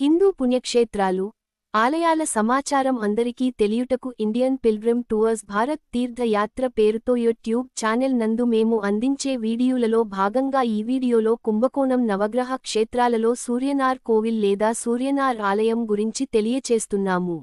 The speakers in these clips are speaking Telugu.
హిందూ పుణ్యక్షేత్రాలు ఆలయాల సమాచారం అందరికీ తెలియుటకు ఇండియన్ పిల్గ్రిమ్ టూర్స్ భారత్ తీర్థయాత్ర పేరుతో యూట్యూబ్ ఛానెల్ నందు మేము అందించే వీడియోలలో భాగంగా ఈ వీడియోలో కుంభకోణం నవగ్రహ క్షేత్రాలలో సూర్యనార్ కోవిల్ లేదా సూర్యనార్ ఆలయం గురించి తెలియచేస్తున్నాము.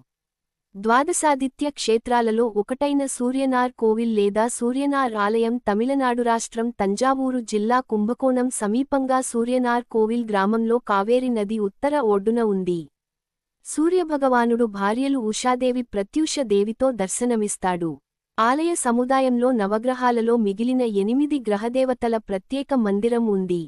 ద్వాదశాదిత్య క్షేత్రాలలో ఒకటైన సూర్యనార్ కోవిల్ లేదా సూర్యనార్ ఆలయం తమిళనాడు రాష్ట్రం తంజావూరు జిల్లా కుంభకోణం సమీపంగా సూర్యనార్ కోవిల్ గ్రామంలో కావేరి నది ఉత్తర ఒడ్డున ఉంది. సూర్యభగవానుడు భార్యలు ఉషాదేవి ప్రత్యూష దేవితో దర్శనమిస్తాడు. ఆలయ సముదాయంలో నవగ్రహాలలో మిగిలిన ఎనిమిది గ్రహదేవతల ప్రత్యేక మందిరం ఉంది.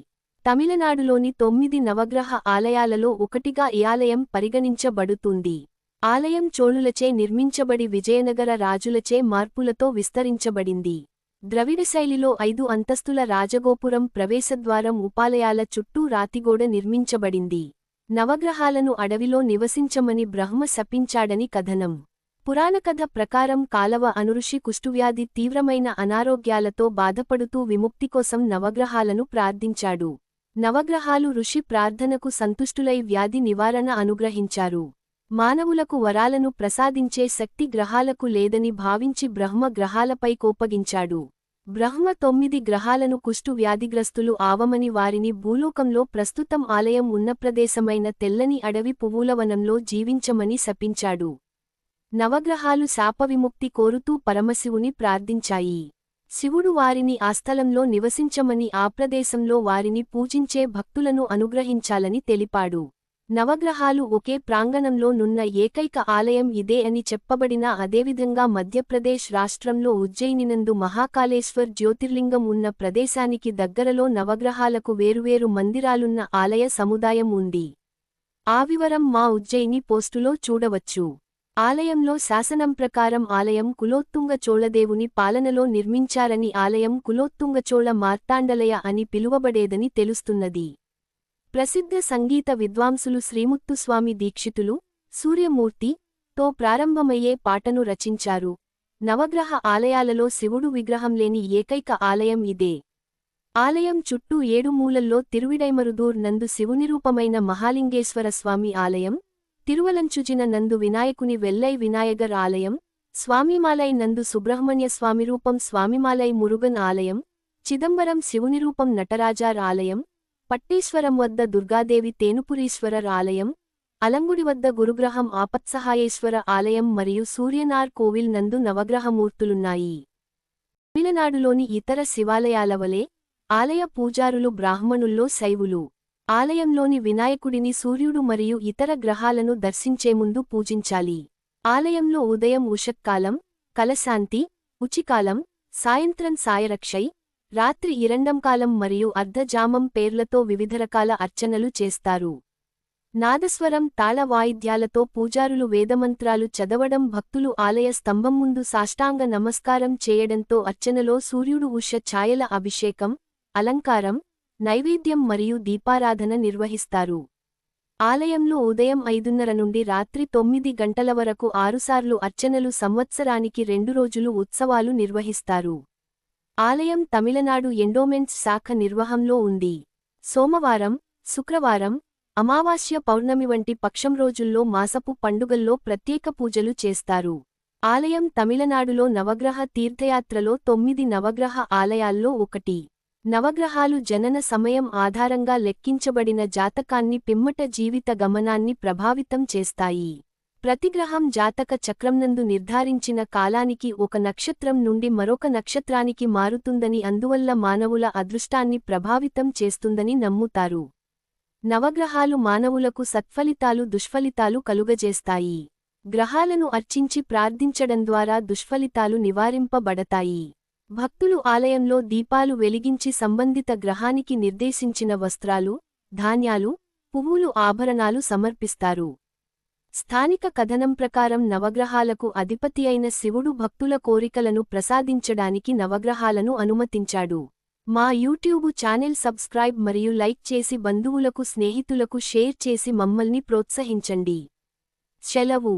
తమిళనాడులోని తొమ్మిది నవగ్రహ ఆలయాలలో ఒకటిగా ఈ ఆలయం పరిగణించబడుతుంది. ఆలయం చోళులచే నిర్మించబడి విజయనగర రాజులచే మార్పులతో విస్తరించబడింది. ద్రవిడ శైలిలో ఐదు అంతస్తుల రాజగోపురం ప్రవేశద్వారం ఉపాలయాల చుట్టూ రాతిగోడ నిర్మించబడింది. నవగ్రహాలను అడవిలో నివసించమని బ్రహ్మ శపించాడని కథనం. పురాణకథ ప్రకారం కాలవ అనురుషి కుష్టువ్యాధి తీవ్రమైన అనారోగ్యాలతో బాధపడుతూ విముక్తి కోసం నవగ్రహాలను ప్రార్థించాడు. నవగ్రహాలు ఋషి ప్రార్థనకు సంతుష్టులై వ్యాధి నివారణ అనుగ్రహించారు. మానవులకు వరాలను ప్రసాదించే శక్తి గ్రహాలకు లేదని భావించి బ్రహ్మ గ్రహాలపై కోపగించాడు. బ్రహ్మ తొమ్మిది గ్రహాలను కుష్టు వ్యాధిగ్రస్తులు ఆవమని వారిని భూలోకంలో ప్రస్తుతం ఆలయం ఉన్న ప్రదేశమైన తెల్లని అడవి పువ్వులవనంలో జీవించమని శపించాడు. నవగ్రహాలు శాపవిముక్తి కోరుతూ పరమశివుని ప్రార్థించాయి. శివుడు వారిని ఆ స్థలంలో నివసించమని ఆ ప్రదేశంలో వారిని పూజించే భక్తులను అనుగ్రహించాలని తెలిపాడు. నవగ్రహాలు ఒకే ప్రాంగణంలో నున్న ఏకైక ఆలయం ఇదే అని చెప్పబడిన అదేవిధంగా మధ్యప్రదేశ్ రాష్ట్రంలో ఉజ్జయినినందు మహాకాళేశ్వర్ జ్యోతిర్లింగం ఉన్న ప్రదేశానికి దగ్గరలో నవగ్రహాలకు వేరువేరు మందిరాలున్న ఆలయ సముదాయం ఉంది. ఆ వివరం మా ఉజ్జయిని పోస్టులో చూడవచ్చు. ఆలయంలో శాసనం ప్రకారం ఆలయం కులోత్తుంగ చోళదేవుని పాలనలో నిర్మించారని ఆలయం కులోత్తుంగ చోళ మార్తాండలయ అని పిలువబడేదని తెలుస్తున్నది. ప్రసిద్ధ సంగీత విద్వాంసులు శ్రీముత్తుస్వామి దీక్షితులు సూర్యమూర్తి తో ప్రారంభమయ్యే పాటను రచించారు. నవగ్రహ ఆలయాలలో శివుడు విగ్రహం లేని ఏకైక ఆలయం ఇదే. ఆలయం చుట్టూ ఏడు మూలల్లో తిరువిడైమరుదూర్ నందు శివునిరూపమైన మహాలింగేశ్వర స్వామి ఆలయం తిరువలంచుజిన నందు వినాయకుని వెల్లై వినాయగర్ ఆలయం స్వామిమాలై నందు సుబ్రహ్మణ్య స్వామిరూపం స్వామిమాలై మురుగన్ ఆలయం చిదంబరం శివునిరూపం నటరాజార్ ఆలయం పట్టేశ్వరం వద్ద దుర్గాదేవి తేనుపురీశ్వరర్ ఆలయం అలంగుడి వద్ద గురుగ్రహం ఆపత్సహాయేశ్వర ఆలయం మరియు సూర్యనార్ కోవిల్ నందు నవగ్రహమూర్తులున్నాయి. తమిళనాడులోని ఇతర శివాలయాల వలె ఆలయ పూజారులు బ్రాహ్మణుల్లో శైవులు. ఆలయంలోని వినాయకుడిని సూర్యుడు మరియు ఇతర గ్రహాలను దర్శించే ముందు పూజించాలి. ఆలయంలో ఉదయం ఉషక్కాలం కలశాంతి ఉచికాలం సాయంత్రం సాయరక్షై రాత్రి ఇరండంకాలం మరియు అర్ధజామం పేర్లతో వివిధ రకాల అర్చనలు చేస్తారు. నాదస్వరం తాళ వాయిద్యాలతో పూజారులు వేదమంత్రాలు చదవడం భక్తులు ఆలయ స్తంభం ముందు సాష్టాంగ నమస్కారం చేయడంతో అర్చనలో సూర్యుడు ఉష ఛాయల అభిషేకం అలంకారం నైవేద్యం మరియు దీపారాధన నిర్వహిస్తారు. ఆలయంలో ఉదయం ఐదున్నర నుండి రాత్రి తొమ్మిది గంటల వరకు ఆరుసార్లు అర్చనలు సంవత్సరానికి రెండు రోజులు ఉత్సవాలు నిర్వహిస్తారు. ఆలయం తమిళనాడు ఎండోమెంట్స్ శాఖ నిర్వహంలో ఉంది. సోమవారం శుక్రవారం అమావాస్య పౌర్ణమి వంటి పక్షం రోజుల్లో మాసపు పండుగల్లో ప్రత్యేక పూజలు చేస్తారు. ఆలయం తమిళనాడులో నవగ్రహ తీర్థయాత్రలో తొమ్మిది నవగ్రహ ఆలయాల్లో ఒకటి. నవగ్రహాలు జనన సమయం ఆధారంగా లెక్కించబడిన జాతకాన్ని పిమ్మట జీవిత గమనాన్ని ప్రభావితం చేస్తాయి. ప్రతిగ్రహం జాతక చక్రంనందు నిర్ధారించిన కాలానికి ఒక నక్షత్రం నుండి మరొక నక్షత్రానికి మారుతుందని అందువల్ల మానవుల అదృష్టాన్ని ప్రభావితం చేస్తుందని నమ్ముతారు. నవగ్రహాలు మానవులకు సత్ఫలితాలు దుష్ఫలితాలు కలుగజేస్తాయి. గ్రహాలను అర్చించి ప్రార్థించడం ద్వారా దుష్ఫలితాలు నివారింపబడతాయి. భక్తులు ఆలయంలో దీపాలు వెలిగించి సంబంధిత గ్రహానికి నిర్దేశించిన వస్త్రాలు ధాన్యాలు పువ్వులు ఆభరణాలు సమర్పిస్తారు. స్థానిక కథనం ప్రకారం నవగ్రహాలకు అధిపతి అయిన శివుడు భక్తుల కోరికలను ప్రసాదించడానికి నవగ్రహాలను అనుమతించాడు. మా యూట్యూబు ఛానెల్ సబ్స్క్రైబ్ మరియు లైక్ చేసి బంధువులకు స్నేహితులకు షేర్ చేసి మమ్మల్ని ప్రోత్సహించండి. సెలవు.